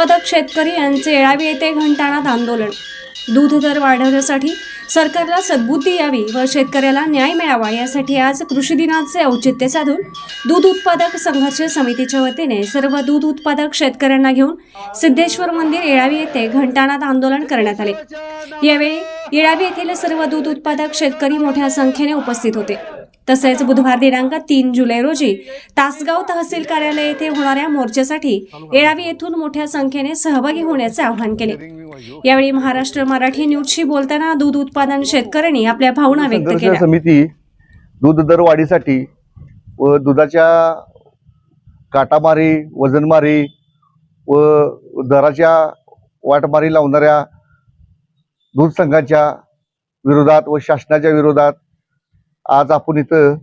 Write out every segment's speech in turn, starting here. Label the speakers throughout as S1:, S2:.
S1: उत्पादक शेतकरी यांचे येळावी येथे घंटाणात आंदोलन. दूध दर वाढवण्यासाठी सरकारला सद्बुद्धी यावी व शेतकऱ्याला न्याय मिळावा यासाठी आज कृषी दिनाचे औचित्य साधून दूध उत्पादक संघर्ष समितीच्या वतीने सर्व दूध उत्पादक शेतकऱ्यांना घेऊन सिद्धेश्वर मंदिर येळावी येथे घंटानाद आंदोलन करण्यात आले. यावेळी येळावी येथील सर्व दूध उत्पादक शेतकरी मोठ्या संख्येने उपस्थित होते. तसेच बुधवार दिनांक तीन जुलै रोजी तासगाव तहसील कार्यालय येथे होणाऱ्या मोर्चासाठी येळावी येथून मोठ्या संख्येने सहभागी होण्याचे आवाहन केले. यावेळी महाराष्ट्र मराठी न्यूजशी बोलताना दूध उत्पादन शेतकऱ्यांनी आपल्या भावना व्यक्त केल्या.
S2: समिती दूध दर वाढीसाठी व दुधाच्या काटामारी वजनमारी व दराच्या वाटमारी लावणाऱ्या दूध संघाच्या विरोधात व शासनाच्या विरोधात आज आपण इथं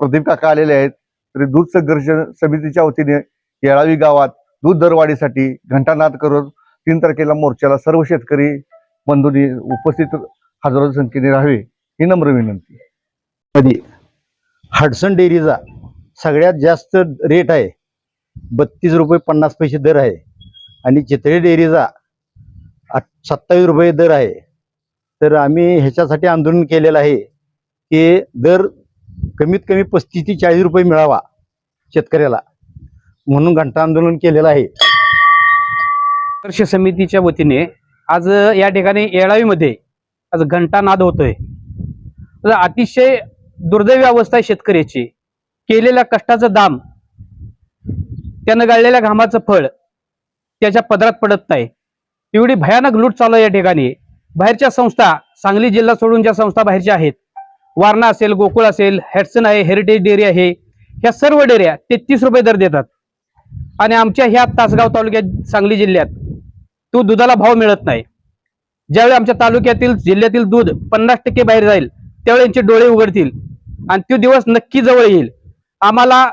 S2: प्रदीप काका आलेले आहेत. तरी दूध संघर्ष समितीच्या वतीने येळावी गावात दूध दरवाढीसाठी घंटानाद करून तीन तारखेला मोर्चाला सर्व शेतकरी बंधूंनी उपस्थित हजारो संख्येने राहावे ही नम्र विनंती.
S3: कधी हडसन डेअरीचा सगळ्यात जास्त रेट आहे. बत्तीस रुपये पन्नास पैसे दर आहे. आणि चितळे डेअरीचा आठ सत्तावीस रुपये दर आहे. तर आम्ही ह्याच्यासाठी आंदोलन केलेलं आहे. की दर कमीत कमी पस्तीस ते चाळीस रुपये मिळावा शेतकऱ्याला. म्हणून घंटा आंदोलन केलेलं आहे.
S4: संघर्ष समितीच्या वतीने आज या ठिकाणी येळावीमध्ये आज घंटा नाद होतोय. अतिशय दुर्दैवी अवस्था आहे शेतकऱ्याची. केलेल्या कष्टाचं दाम त्यानं गाळलेल्या घामाचं फळ त्याच्या पदरात पडत नाही. एवढी भयानक लूट चालू आहे या ठिकाणी. बाहेरच्या संस्था सांगली जिल्हा सोडून ज्या संस्था बाहेरच्या आहेत वारणा असेल गोकुळ असेल हॅडसन आहे हेरिटेज डेअरी आहे ह्या सर्व डेअऱ्या तेहतीस रुपये दर देतात. आणि आमच्या ह्या तासगाव तालुक्यात सांगली जिल्ह्यात तो दुधाला भाव मिळत नाही. ज्यावेळी आमच्या तालुक्यातील जिल्ह्यातील दूध पन्नास टक्के बाहेर जाईल त्यावेळी यांचे डोळे उघडतील आणि तो दिवस नक्की जवळ येईल. आम्हाला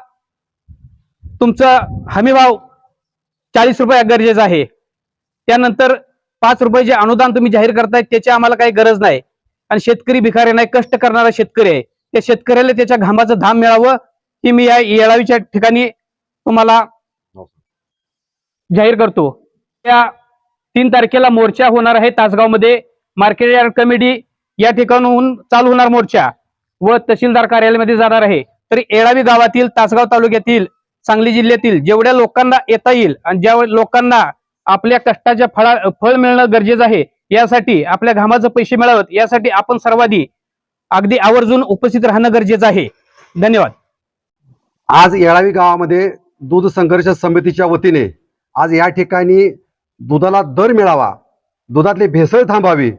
S4: तुमचा हमीभाव चाळीस रुपये गरजेचा आहे. त्यानंतर पाच रुपये जे अनुदान तुम्ही जाहीर करताय त्याची आम्हाला काही गरज नाही. आणि शेतकरी भिकारी नाही कष्ट करणारा शेतकरी आहे. त्या शेतकऱ्याला त्याच्या घामाचं धाम मिळावं ही मी या येळावीच्या ठिकाणी तुम्हाला जाहीर करतो. त्या तीन तारखेला मोर्चा होणार आहे तासगावमध्ये. मार्केट यार्ड कमिटी या ठिकाणून चालू होणार मोर्चा व तहसीलदार कार्यालयामध्ये जाणार आहे. तरी येळावी गावातील तासगाव तालुक्यातील सांगली जिल्ह्यातील जेवढ्या लोकांना येता येईल आणि ज्या लोकांना आपल्या कष्टाच्या फळा फळ मिळणं गरजेचं आहे यासाठी आपल्या घामाचं पैसे मिळावत यासाठी आपण सर्वाधी अगदी आवर्जून उपस्थित राहणं गरजेचं आहे. धन्यवाद.
S5: आज येळावी गावामध्ये दूध संघर्ष समितीच्या वतीने आज या ठिकाणी दुधाला दर मिळावा दुधातली भेसळ थांबावी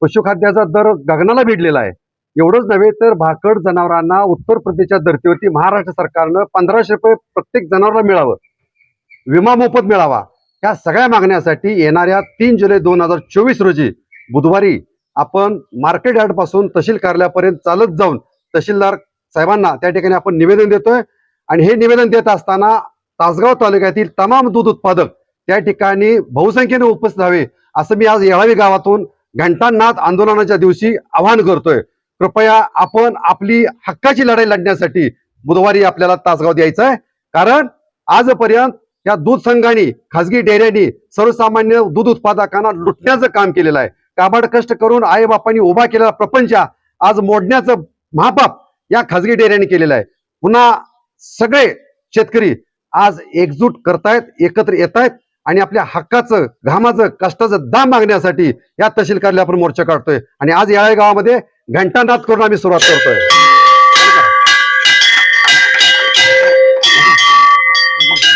S5: पशुखाद्याचा दर गगनाला भिडलेला आहे. एवढंच नव्हे तर भाकड जनावरांना उत्तर प्रदेशच्या धर्तीवरती महाराष्ट्र सरकारनं पंधराशे रुपये प्रत्येक जनावराला मिळावं. विमा मोफत मिळावा. या सगळ्या मागण्यासाठी येणाऱ्या तीन जुलै दोन हजार चोवीस रोजी बुधवारी आपण मार्केट यार्डपासून तहसील कार्यालयापर्यंत चालत जाऊन तहसीलदार साहेबांना त्या ठिकाणी आपण निवेदन देतोय. आणि हे निवेदन देत असताना तासगाव तालुक्यातील तमाम दूध उत्पादक त्या ठिकाणी बहुसंख्येने उपस्थित व्हावे असं मी आज येळावी गावातून घंटानाथ आंदोलनाच्या दिवशी आवाहन करतोय. कृपया आपण आपली हक्काची लढाई लढण्यासाठी बुधवारी आपल्याला तासगाव द्यायचं आहे कारण आजपर्यंत या दूध संघांनी खासगी डेऱ्यांनी सर्वसामान्य दूध उत्पादकांना लुटण्याचं काम केलेलं आहे. काबाड कष्ट करून आईबापांनी उभा केलेला प्रपंच आज मोडण्याचं महापाप या खासगी डेऱ्यांनी केलेलं आहे. पुन्हा सगळे शेतकरी आज एकजूट करतायत एकत्र येत आहेत आणि आपल्या हक्काचं घामाचं कष्टाचं दाम मागण्यासाठी या तहसील कार्यालय आपण मोर्चा काढतोय. आणि आज याळे गावामध्ये घंटानाद करून आम्ही सुरुवात करतोय.